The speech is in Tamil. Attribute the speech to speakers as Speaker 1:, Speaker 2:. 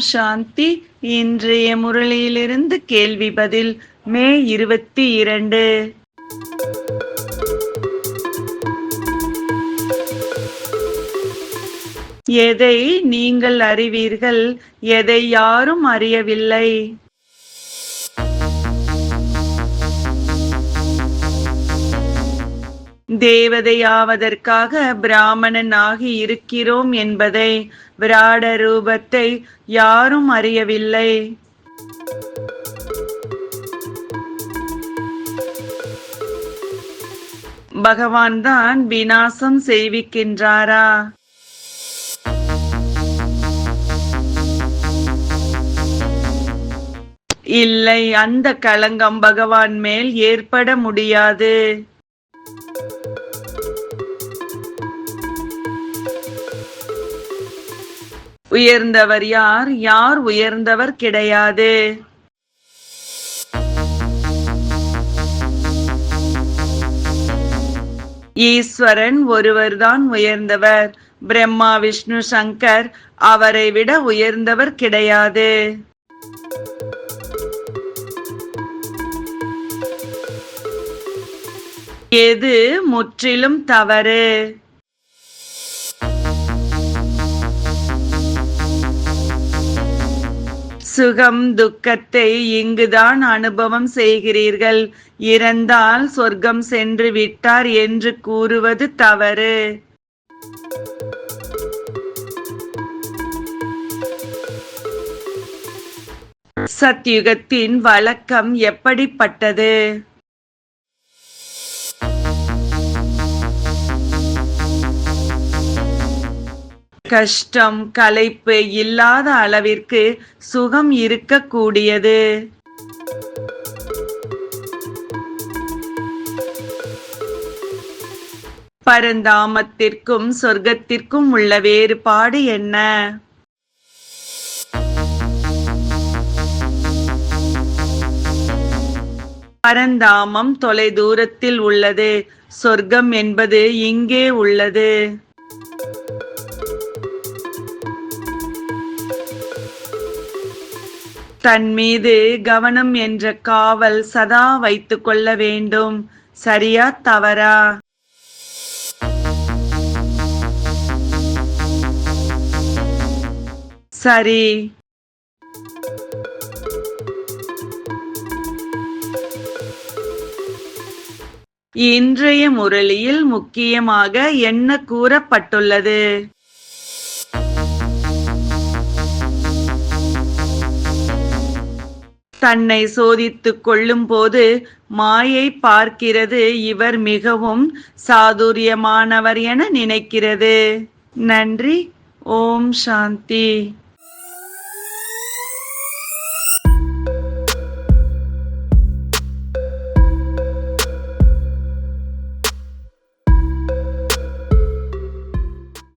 Speaker 1: சாந்தி. இன்றைய முரளியிலிருந்து கேள்வி பதில் மே இருபத்தி இரண்டு. எதை நீங்கள் அறிவீர்கள்? எதை யாரும் அறியவில்லை? தேவதையாவதற்காக பிராமணனாகி இருக்கிறோம் என்பதை விராட ரூபத்தை யாரும் அறியவில்லை. பகவான் தான் விநாசம் செய்விக்கின்றாரா? இல்லை அந்த களங்கம் பகவான் மேல் ஏற்பட முடியாது. உயர்ந்தவர் யார்? யார் உயர்ந்தவர் கிடையாது. ஈஸ்வரன் ஒருவர்தான் உயர்ந்தவர். பிரம்மா விஷ்ணு சங்கர் அவரை விட உயர்ந்தவர் கிடையாது. எது முற்றிலும் தவறு. சுகம் துக்கத்தை இங்குதான் அனுபவம் செய்கிறீர்கள். இறந்தால் சொர்க்கம் சென்று விட்டார் என்று கூறுவது தவறு. சத்யுகத்தின் வழக்கம் எப்படிப்பட்டது? கஷ்டம் கலைப்பு இல்லாத அளவிற்கு சுகம் இருக்கக்கூடியது. பரந்தாமத்திற்கும் சொர்க்கத்திற்கும் உள்ள வேறுபாடு என்ன? பரந்தாமம் தொலை தூரத்தில் உள்ளது. சொர்க்கம் என்பது இங்கே உள்ளது. தன் மீது கவனம் என்ற காவல் சதா வைத்துக் கொள்ள வேண்டும். சரியா தவறா? சரி. இன்றைய முரளியில் முக்கியமாக என்ன கூறப்பட்டுள்ளது? தன்னை சோதித்துக் கொள்ளும் போது மாயை பார்க்கிறது இவர் மிகவும் சாதுரியமானவர் என நினைக்கிறது. நன்றி. ஓம் சாந்தி.